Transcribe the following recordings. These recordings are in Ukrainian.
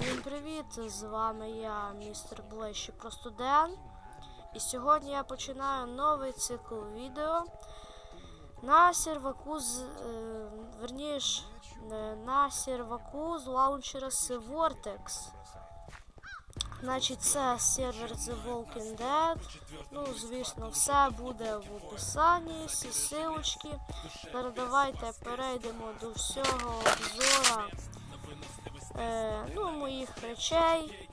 Всім привіт! З вами я, містер Блещі Просто Ден. І сьогодні я починаю новий цикл відео на серваку з. Е, верніш, е, на серваку з лаунчера Vortex. Значить, це сервер The Walking Dead. Ну, звісно, все буде в описанні, всі силочки. Тепер давайте перейдемо до всього обзора е, ну, моїх речей.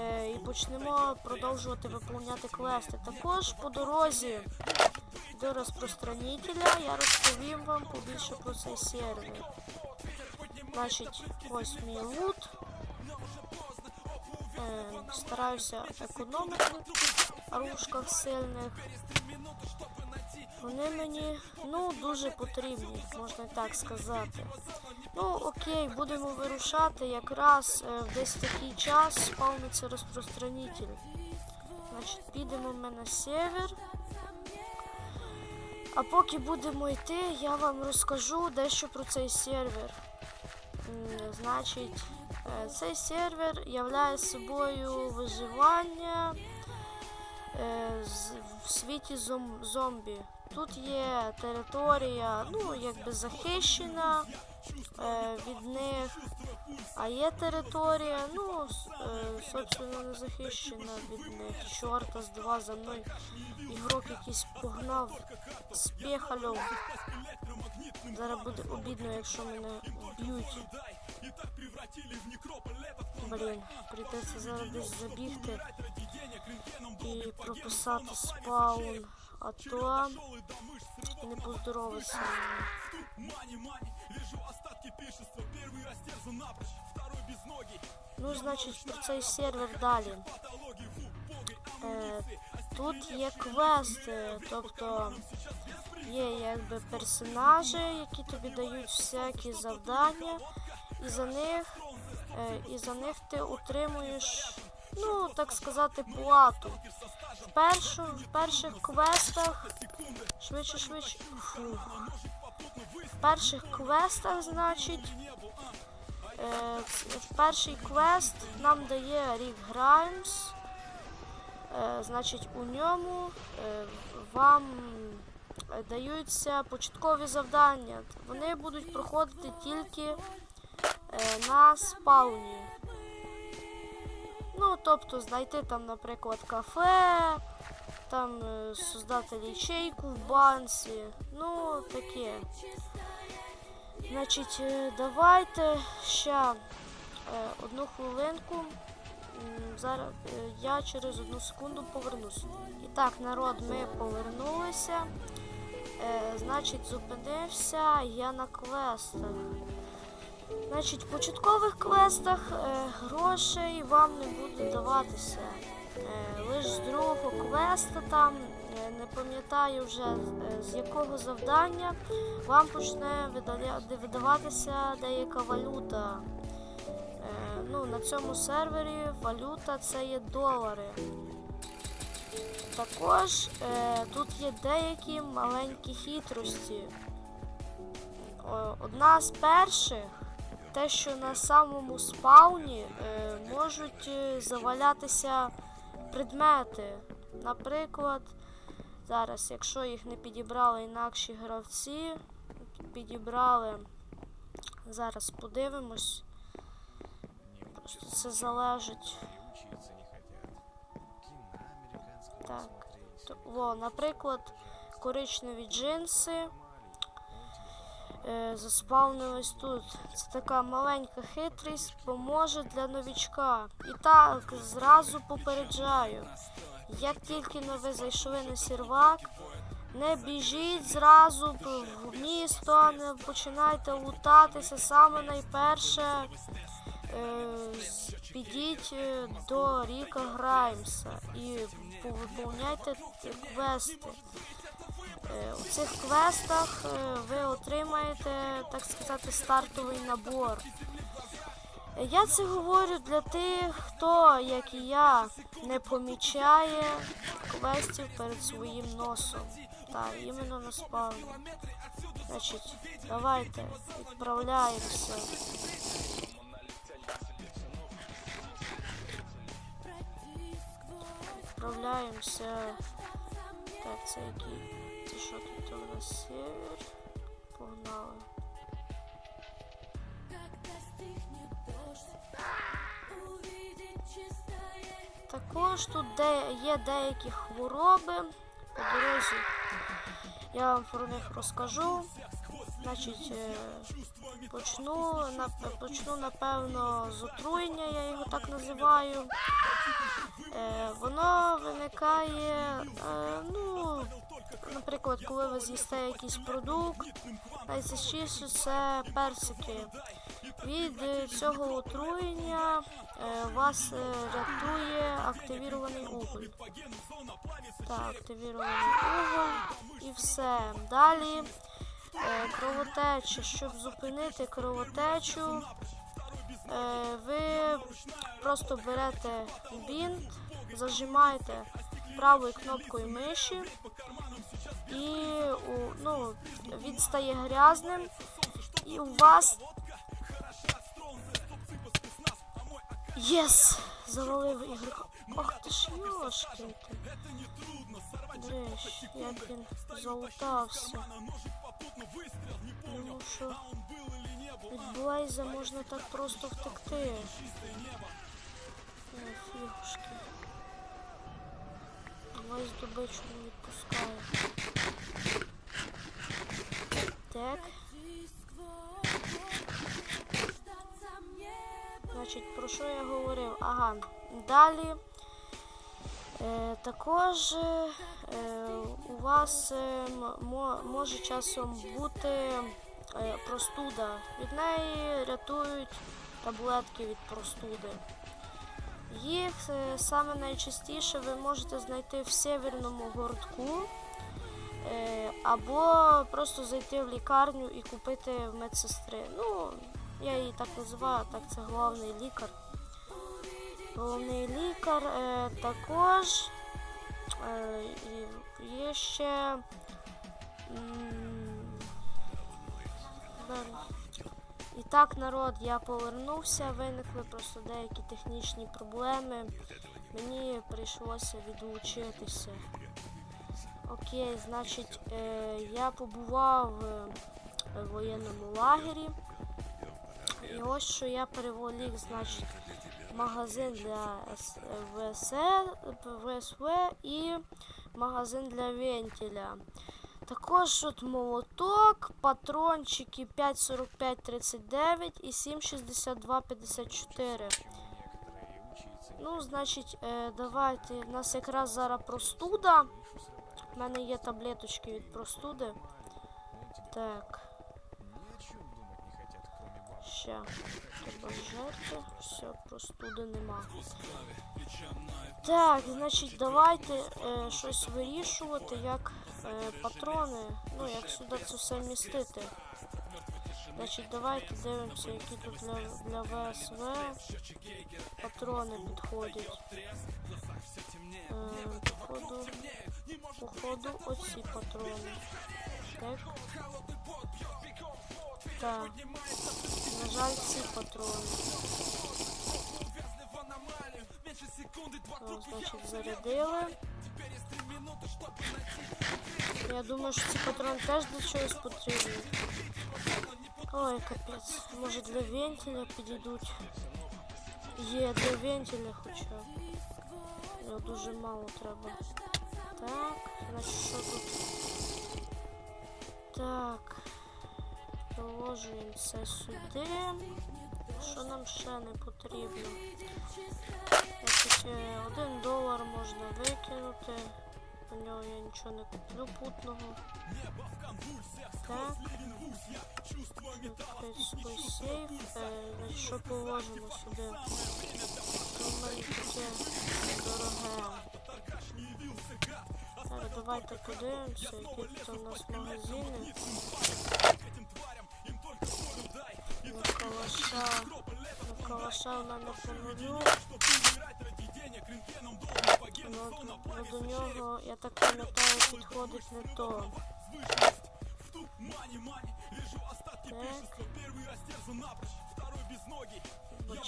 Е, і почнемо продовжувати виповняти квести. Також по дорозі до розпространителя я розповім вам побільше про цей сервер. Значить, ось мій лут. Е, стараюся економити на рушках сильних. Вони мені ну дуже потрібні, можна так сказати. Ну окей, будемо вирушати. Якраз е, в десь такий час спавниться розпространитель. Значить, підемо ми на север. А поки будемо йти, я вам розкажу дещо про цей сервер. Значить, е, цей сервер являє собою виживання е, в світі зомбі. Тут є територія, ну, якби захищена е, від них, а є територія, ну, е, собственно, не захищена від них. Чорта з два за мною. Ігрок якийсь погнав з пехалем. Зараз буде обідно, якщо мене вб'ють. Блін, прийдеться зараз десь забігти і прописати спаун, а то не поздоровиться. мені. Ну, значить, про цей сервер далі. Е, тут є квести, тобто є якби персонажі, які тобі дають всякі завдання, і за них, е, і за них ти отримуєш, ну так сказати, плату. В, першу, в перших квестах швидше, швидше. Фу. В перших квестах, значить, е, в перший квест нам дає Рік Граймс. Е, значить, у ньому е, вам даються початкові завдання. Вони будуть проходити тільки е, на спауні. Ну, тобто знайти там, наприклад, кафе, там е, создати ячейку в банці, ну таке. Значить, е, давайте ще е, одну хвилинку. Зараз я через одну секунду повернусь. І так, народ, ми повернулися. Значить, зупинився я на квестах. Значить, в початкових квестах е, грошей вам не буде даватися. Е, лише з другого квеста там, е, не пам'ятаю вже е, з якого завдання, вам почне видаватися деяка валюта. Е, ну, на цьому сервері валюта це є долари. Також е, тут є деякі маленькі хитрості. Одна з перших те, що на самому спауні е, можуть е, завалятися предмети. Наприклад, зараз, якщо їх не підібрали інакші гравці, підібрали. Зараз подивимось. Просто це залежить. Так. Во, наприклад, коричневі джинси заспавнились тут. Це така маленька хитрість, поможе для новічка. І так, зразу попереджаю. Як тільки но ви зайшли на сервак, не біжіть зразу в в місто, не починайте лутатися. Саме найперше е, підіть е, до Ріка Граймса і повиповняйте квести. Е, у цих квестах е, ви отримаєте, так сказати, стартовий набор. Я це говорю для тих, хто, як і я, не помічає квестів перед своїм носом. Та іменно на спавні. Значить, давайте відправляємося. Відправляємося. Так, це який? Це що тут у нас север? Погнали. Також тут де є деякі хвороби. По дорозі я вам про них розкажу. Значить, е, почну, почну напевно з отруєння, я його так називаю. Е, Воно виникає, е, ну, наприклад, коли ви з'їсте якийсь продукт, найчастіше це персики. Від е, цього отруєння е, вас е, рятує активірований уголь. Так, активірований уголь і все. Далі кровотеча. Щоб зупинити кровотечу, ви просто берете бінт, зажимаєте правою кнопкою миші і ну, він стає грязним, і у вас Єс! Завалив ігрока. Ох ти ж йошки ти. Дрищ, як він залутався. Тому що від Блейза можна так просто втекти. Фігушки. Блейз добичу не відпускає. Так. Значить, про що я говорив? Ага, далі. Е, також е, у вас е, може часом бути е, простуда. Від неї рятують таблетки від простуди. Їх е, саме найчастіше ви можете знайти в северному городку. Е, або просто зайти в лікарню і купити медсестри. Ну, я її так називаю, так це головний лікар. Головний лікар е, також є ще. І так, народ, я повернувся, виникли просто деякі технічні проблеми. Мені прийшлося відлучитися. Окей, значить, е, я побував е, в воєнному лагері. І ось що я переволік, значить, магазин для ВСВ і магазин для вентиля. Також от молоток, патрончики 5,45,39 і 7,62,54. Ну, значить, е, давайте. У нас якраз зараз простуда. У мене є таблеточки від простуди. Так. Ще. Треба жерти. Все, простуди нема. Так, значить, давайте е, щось вирішувати, як е, патрони. Ну, як сюди це все вмістити. Значить, давайте дивимося, які тут для, для ВСВ патрони підходять. Е, походу, походу, оці патрони. Так. Так. На жаль, ці патрони. О, зарядили. Я думаю, що ці патрони теж для чогось. Ой, капець. Може для вентиля підійдуть. Є для вентиля хоча. б. Його дуже мало треба. Так, значить що тут? Так. Положуємо це сюди. Що нам ще не потрібно? Значить, е, один долар можна викинути. У нього я нічого не куплю путного. Так. Відкрити свій сейф. Е, значить, що положимо сюди? Що в мене таке дороге. Так, давайте подивимося, які тут у нас магазини. На калаша. На калаша в мене по нулю. Ну, до нього, я так пам'ятаю, підходить не то.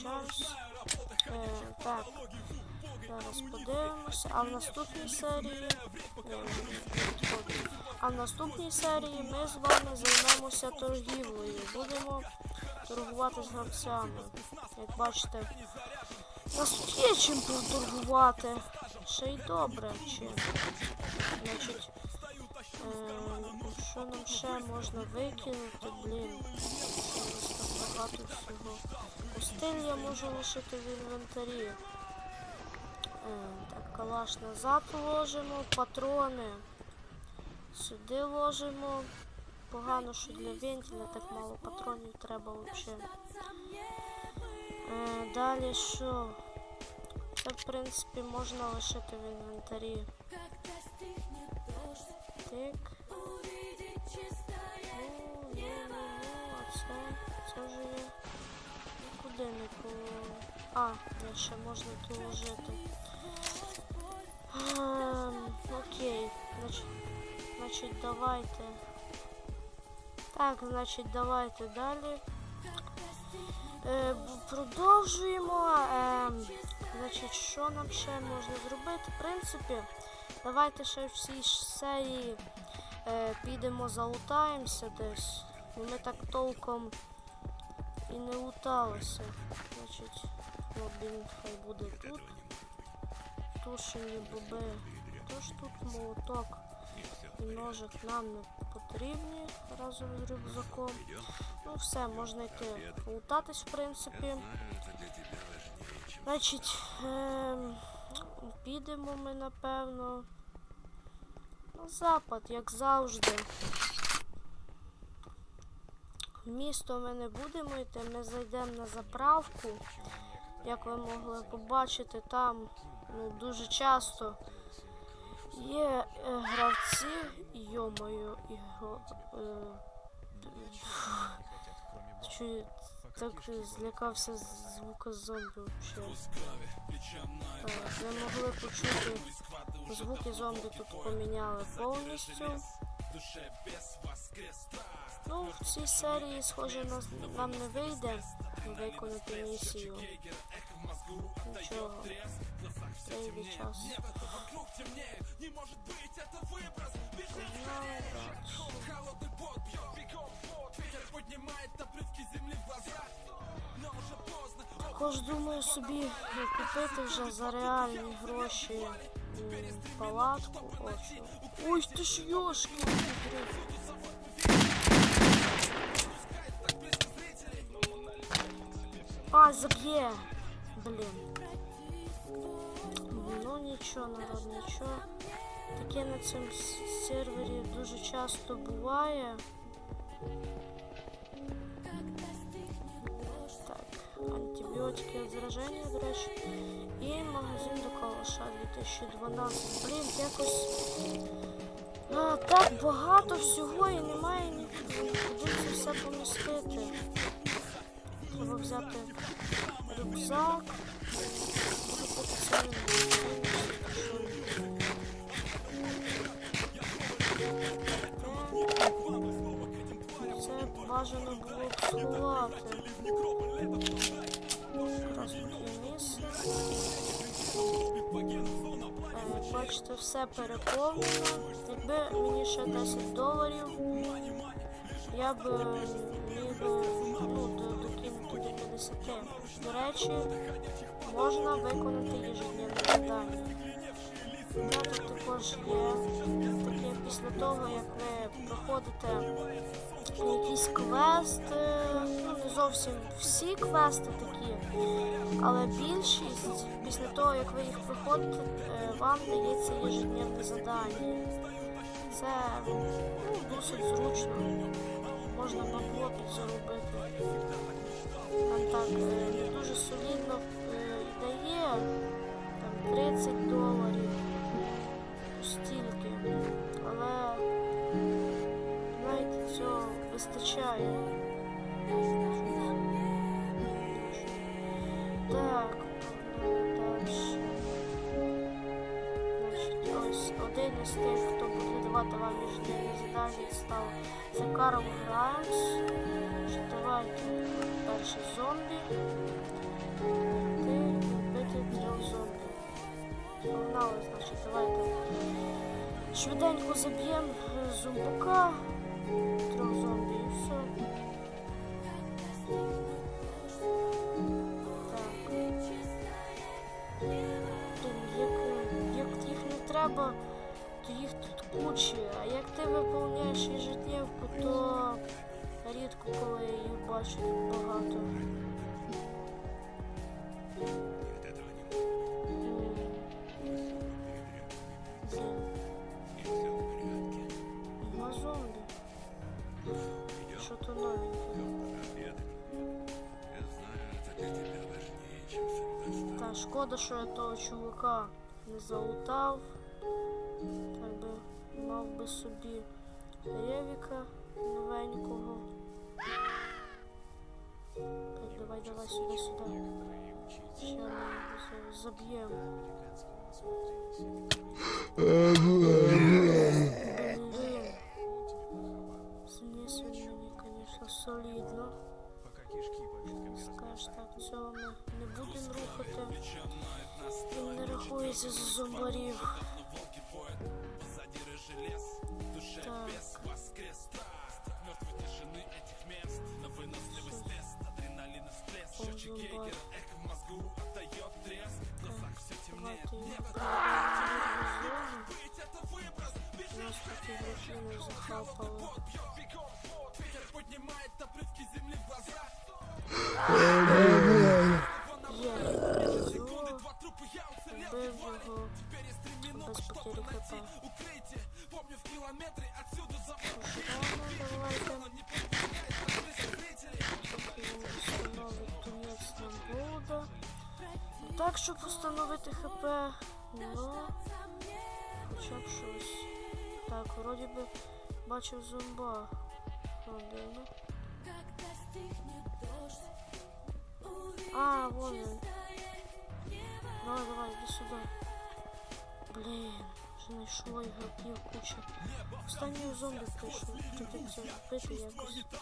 Так. Е, так. Зараз подивимося. А в наступній серії. Ні. А в наступній серії ми з вами займемося торгівлею. Будемо торгувати з гравцями. Як бачите, нас є чим поторгувати. Ще й добре чим. Значить, е, що нам ще можна викинути, блін. Так багато всього. Постель я можу лишити в інвентарі. Е, так, калаш назад ложимо, патрони. Сюди ложимо. Погано, що для вентиля так мало патронів треба взагалі. Е, далі що? Це в принципі можна лишити в інвентарі. Тик. Ну, ну, ну, а це, це вже є. Куди не по. А, ще можна доложити. Ем, окей, значить, значить, давайте. Так, значить, давайте далі. Е, продовжуємо. Е, значить, що нам ще можна зробити? В принципі, давайте ще в цій серії е, підемо залутаємося десь. Ми так толком і не луталися. Значить, лабіринт хай буде тут. Тушені боби. Тож тут молоток і ножик нам не потрібні разом з рюкзаком. Ну все, можна йти лутатись, в принципі. Значить, ем, підемо ми, напевно, на запад, як завжди. В місто ми не будемо йти, ми зайдемо на заправку. Як ви могли побачити, там ну, дуже часто є е, гравці, йомою, його. Е, чую, так злякався звука зомбі взагалі. Не могли почути звуки зомбі тут поміняли повністю. Ну, в цій серії, схоже, нас, нам не вийде виконати місію. Нічого. Прийде час. Погнали далі. Також думаю собі купити вже за реальні гроші м, палатку. Ось. Ой, ти ж йошки! А, заб'є! Блін. Ну нічого, народ, нічого. Таке на цьому сервері дуже часто буває. Так, антибіотики від зараження, до речі. І магазин до калаша 2012. Блін, якось а, так багато всього і немає ні- куди це все помістити. Треба взяти рюкзак. Це все переповнено. Якби мені ще 10 доларів, я б міг ну, до- докинути до 50. До речі, можна виконати єжедневне завдання. Я тут також є таке після того, як ви проходите якийсь квест, е, зовсім всі квести такі, але більшість після того, як ви їх проходите, е, вам дається єжедневне завдання. Це ну, досить зручно. Можна бабло підзаробити. Там так е, не дуже солідно е, дає там 30 доларів. Стільки. Але знаєте, цього вистачає. борьба товарищ заданий стал Закарл Ранс, Шатывайки, дальше зомби, Бетти трел зомби. Погнали, значит, давайте. Швиденько заб'ємо зомбука, трьох зомбі. А як ти виповняєш ежедневку, то рідко коли їх бачу багато. Шкода, що я того чувака не залутав. Мав би собі ревіка новенького. Так, давай, давай сюди, сюди. Ще ми заб'ємо. Тунець нам голода. Так, щоб встановити хп, ну, хоча б щось. Так, вроді би бачив зомба. Один. А, вон він. Давай, давай, иди сюда. Блін, знайшло ігроків куча. Останній зомбі прийшов. Туди це вбити якось. Так.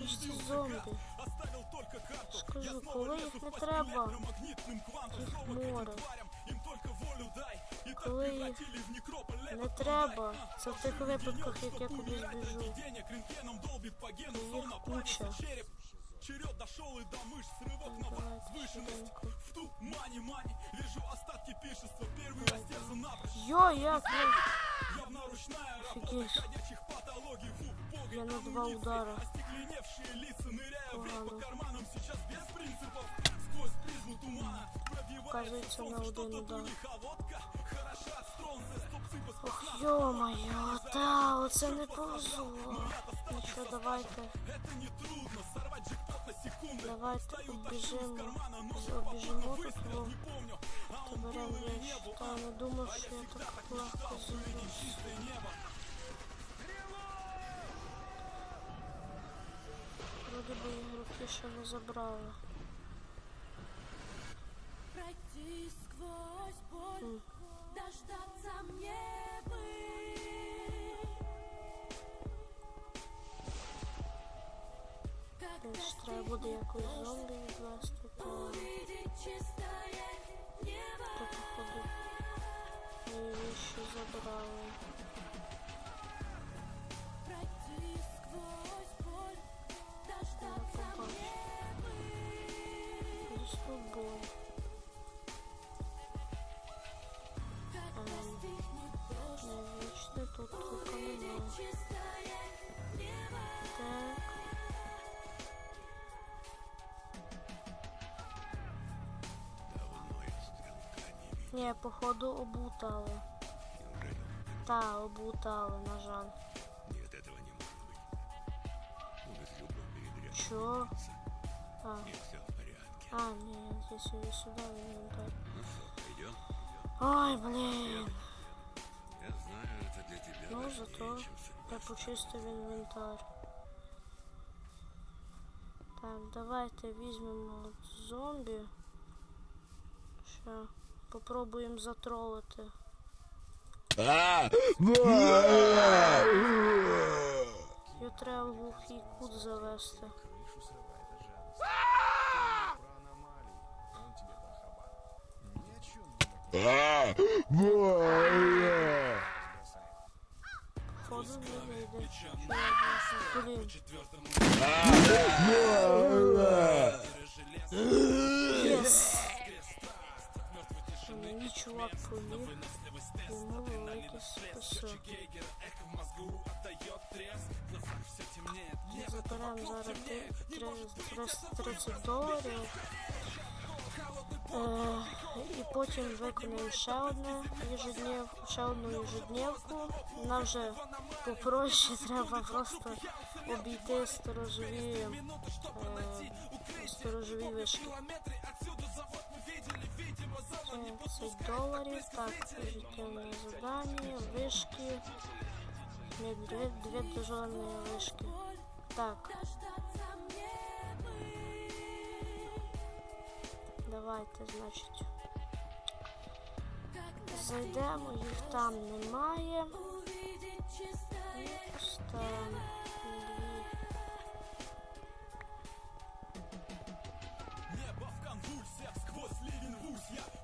Ну ж це зомбі. Скажу, коли їх не треба, їх море. Коли не треба, це в тих випадках, як я кудись біжу. Їх куча. черед дошел и до мышц Рывок на возвышенность. В тумане мани Вижу остатки пишества Первый растерзан напрочь Йо, я Явно ручная работа Ходячих патологий. В убогой Я на два удара. Остекленевшие лица Ныряя в рейд по карманам Сейчас без принципов. Сквозь призму тумана Пробивается солнце Что-то других А водка Хороша от стронца Ох, йо-моє, та, оце не повезло. Нічого, давайте. Давайте обіжимо, обіжимо тут його. Та беремо вещь. Та, не думав, що я так легко зійдусь. Вроді би ігроки ще не забрали. Пройти сквозь боль, М. дождаться мне бы. Как Він ж треба буде якось зомбі відвести, то, увидеть чистое небо. то походу мої вещі забрали. Пройти сквозь боль, дождаться побачу. мне бы. Ні, походу обутали. Та, обутали, на жаль. Нет, этого не может быть. У нас любой передряг. Чо? А, И все в порядке. а, ні, я сюди сюди інвентар. Ну что, пойдем? Ой, блін. Я знаю, это для тебя Ну, важнее, зато чем я судьба. почистив інвентар. Так, давайте візьмемо зомбі. Що? Попробуем затролити. Його треба в глухий кут завести. Ходу не вийде. Блін. Yes. Мені чувак поміг. Йому велике спасибо. Заберемо зараз ти- три- три- 30 доларів. Е, і потім виконаємо ще одне ежедневку, ще одну ежедневку. Нам вже попроще треба просто обійти сторожові, е, сторожові вишки. 30 доларів, так, життєвне завдання, вишки, Ні, дві, дві дежурні вишки. Так, давайте, значить. Зайдемо, їх там немає. І поставимо дві. Так,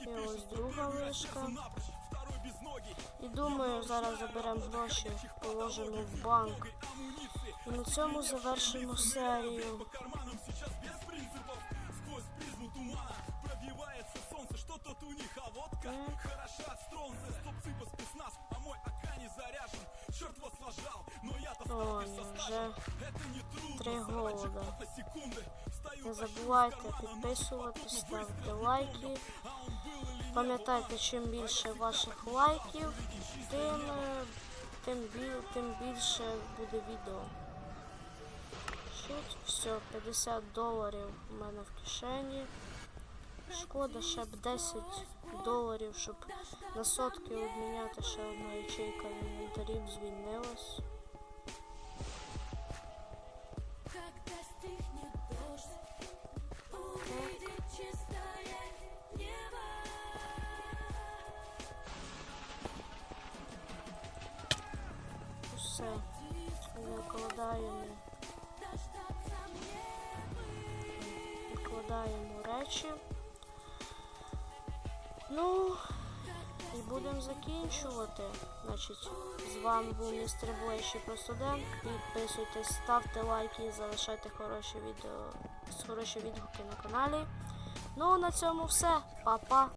І ось друга вишка. І думаю, зараз заберемо гроші, положимо в банк. І на цьому завершимо серію. О, вже три голода. Не забувайте підписуватись, ставити лайки. Пам'ятайте, чим більше ваших лайків, тим, е, тим, тим більше буде відео. Шут, все, 50 доларів у мене в кишені. Шкода, ще б 10 доларів, щоб на сотки обміняти ще одна ячейка в інвентарі звільнилась. Викладаємо, викладаємо речі. Ну, і будемо закінчувати. Значить, з вами був містер Блейші про студент. Підписуйтесь, ставте лайки і залишайте хороші відео, хороші відгуки на каналі. Ну, на цьому все. Па-па.